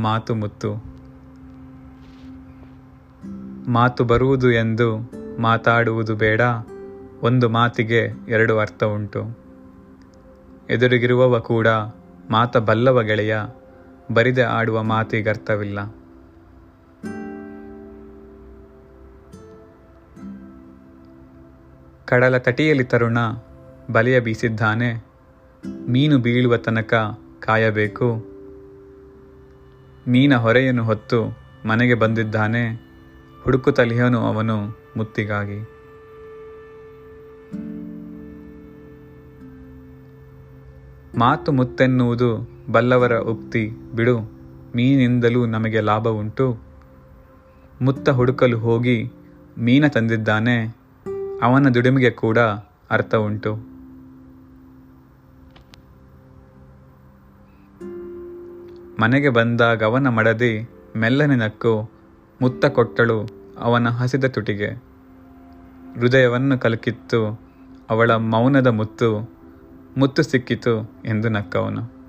ಮಾತು ಮುತ್ತು. ಮಾತು ಬರುವುದು ಎಂದು ಮಾತಾಡುವುದು ಬೇಡ. ಒಂದು ಮಾತಿಗೆ ಎರಡು ಅರ್ಥ ಉಂಟು. ಎದುರಿಗಿರುವವ ಕೂಡ ಮಾತ ಬಲ್ಲವ ಗೆಳೆಯ, ಬರಿದೆ ಆಡುವ ಮಾತಿಗರ್ಥವಿಲ್ಲ. ಕಡಲ ತಟಿಯಲ್ಲಿ ತರುಣ ಬಲೆಯ ಬೀಸಿದ್ದಾನೆ. ಮೀನು ಬೀಳುವ ತನಕ ಕಾಯಬೇಕು. ಮೀನ ಹೊರೆಯನ್ನು ಹೊತ್ತು ಮನೆಗೆ ಬಂದಿದ್ದಾನೆ, ಹುಡುಕು ತಲಿಯನು ಅವನು ಮುತ್ತಿಗಾಗಿ. ಮಾತು ಮುತ್ತೆನ್ನುವುದು ಬಲ್ಲವರ ಉಕ್ತಿ, ಬಿಡು, ಮೀನಿಂದಲೂ ನಮಗೆ ಲಾಭ ಉಂಟು ಮುತ್ತ ಹುಡುಕಲು ಹೋಗಿ ಮೀನ ತಂದಿದ್ದಾನೆ, ಅವನ ದುಡಿಮೆಗೆ ಕೂಡ ಅರ್ಥ ಉಂಟು ಮನೆಗೆ ಬಂದಾಗ ಅವನ ಮಡದಿ ಮೆಲ್ಲನೆ ನಕ್ಕು, ಮುತ್ತ ಕೊಟ್ಟಳು ಅವನ ಹಸಿದ ತುಟಿಗೆ. ಹೃದಯವನ್ನು ಕಲಕಿತ್ತು ಅವಳ ಮೌನದ ಮುತ್ತು ಮುತ್ತು ಸಿಕ್ಕಿತು ಎಂದು ನಕ್ಕವನು.